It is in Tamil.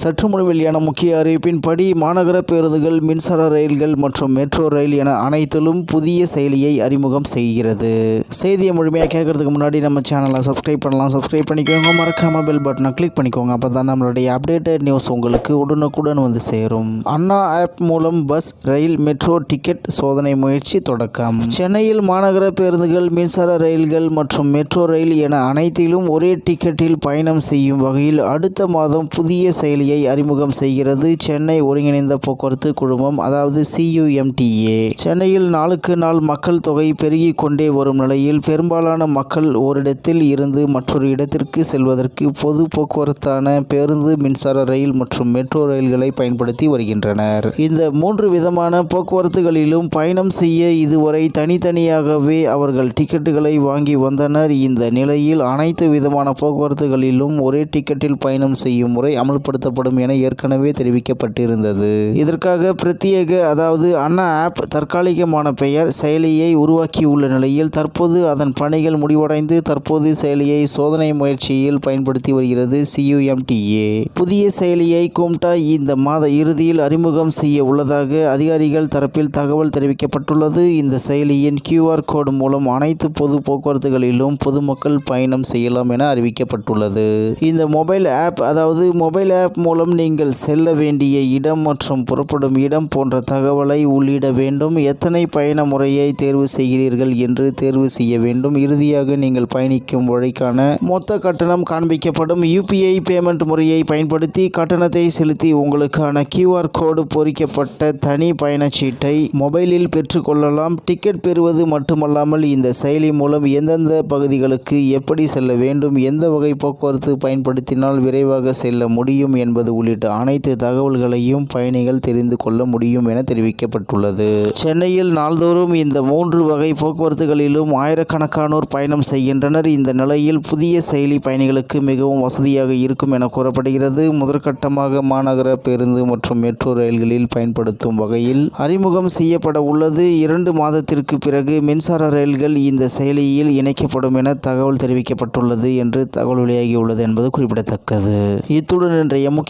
சற்று முன் வெளியான முக்கிய அறிவிப்பின்படி மாநகர பேருந்துகள் மின்சார ரயில்கள் மற்றும் மெட்ரோ ரயில் என அனைத்திலும் புதிய செயலியை அறிமுகம் செய்கிறது. செய்தியை முழுமையாக கேட்கறதுக்கு முன்னாடி நம்ம சேனலை சப்ஸ்கிரைப் பண்ணலாம். சப்ஸ்கிரைப் பண்ணிக்கோங்க. மறக்காம பெல் பட்டனை கிளிக் பண்ணிக்கோங்க. அப்போ தான் நம்மளுடைய அப்டேட்டட் நியூஸ் உங்களுக்கு உடனுக்குடன் வந்து சேரும். அண்ணா ஆப் மூலம் பஸ் ரயில் மெட்ரோ டிக்கெட் சோதனை முயற்சி தொடக்கம். சென்னையில் மாநகர பேருந்துகள் மின்சார ரயில்கள் மற்றும் மெட்ரோ ரயில் என அனைத்திலும் ஒரே டிக்கெட்டில் பயணம் செய்யும் வகையில் அடுத்த மாதம் புதிய செயலியை அறிமுகம் செய்கிறது. சென்னை ஒருங்கிணைந்த போக்குவரத்து குழுமம் அதாவது சியுஎம்டிஏ சென்னையில் நாளுக்கு நாள் மக்கள் தொகை பெருகிக் கொண்டே வரும் நிலையில் பெரும்பாலான மக்கள் ஓரிடத்தில் இருந்து மற்றொரு இடத்திற்கு செல்வதற்கு பொது போக்குவரத்தான பேருந்து மின்சார ரயில் மற்றும் மெட்ரோ ரயில்களை பயன்படுத்தி வருகின்றனர். இந்த மூன்று விதமான போக்குவரத்துகளிலும் பயணம் செய்ய இதுவரை தனித்தனியாகவே அவர்கள் டிக்கெட்டுகளை வாங்கி வந்தனர். இந்த நிலையில் அனைத்து விதமான போக்குவரத்துகளிலும் ஒரே டிக்கெட்டில் பயணம் செய்யும் முறை அமல்படுத்தப்படும் என ஏற்கனவே தெரிவிக்கப்பட்டிருந்தது. இதற்காக பிரத்யேக அதாவது அண்ணா ஆப் தற்காலிகமான பெயர் செயலியை உருவாக்கியுள்ள நிலையில் தற்போது அதன் பணிகள் முடிவடைந்து தற்போது செயலியை சோதனை முயற்சியில் பயன்படுத்தி வருகிறது சியுஎம்டிஏ புதிய செயலியை கும்டா இந்த மாத இறுதியில் அறிமுகம் செய்ய உள்ளதாக அதிகாரிகள் தரப்பில் தகவல் தெரிவிக்கப்பட்டுள்ளது. இந்த செயலியின் கியூஆர் கோடு மூலம் அனைத்து பொது போக்குவரத்துகளிலும் பொதுமக்கள் பயணம் செய்யலாம் என அறிவிக்கப்பட்டுள்ளது. இந்த மொபைல் ஆப் அதாவது மொபைல் ஆப் மூலம் நீங்கள் செல்ல வேண்டிய இடம் மற்றும் புறப்படும் இடம் போன்ற தகவலை உள்ளிட வேண்டும். எத்தனை பயண முறையை தேர்வு செய்கிறீர்கள் என்று தேர்வு செய்ய வேண்டும். இறுதியாக நீங்கள் பயணிக்கும் வழிக்கான மொத்த கட்டணம் காண்பிக்கப்படும். யூபிஐ பேமெண்ட் முறையை பயன்படுத்தி கட்டணத்தை செலுத்தி உங்களுக்கான கியூஆர் கோடு பொறிக்கப்பட்ட தனி பயணச்சீட்டை மொபைலில் பெற்றுக்கொள்ளலாம். டிக்கெட் பெறுவது மட்டுமல்லாமல் இந்த செயலி மூலம் எந்தெந்த பகுதிகளுக்கு எப்படி செல்ல வேண்டும் எந்த வகை போக்குவரத்து பயன்படுத்தினால் விரைவாக செல்ல முடியும் என்பது உள்ளிட்ட அனைத்து தகவல்களையும் பயணிகள் தெரிந்து கொள்ள முடியும் என தெரிவிக்கப்பட்டுள்ளது. சென்னையில் நாள்தோறும் இந்த மூன்று வகை போக்குவரத்துகளிலும் ஆயிரக்கணக்கானோர் பயணம் செய்கின்றனர். இந்த நிலையில் புதிய செயலி பயணிகளுக்கு மிகவும் வசதியாக இருக்கும் என கூறப்படுகிறது. முதற்கட்டமாக மாநகர பேருந்து மற்றும் மெட்ரோ ரயில்களில் பயன்படுத்தும் வகையில் அறிமுகம் செய்யப்பட உள்ளது. இரண்டு மாதத்திற்கு பிறகு மின்சார ரயில்கள் இந்த செயலியில் இணைக்கப்படும் என தகவல் தெரிவிக்கப்பட்டுள்ளது என்று தகவல் வெளியாகியுள்ளது என்பது குறிப்பிடத்தக்கது. இத்துடன் இன்றைய முக்கிய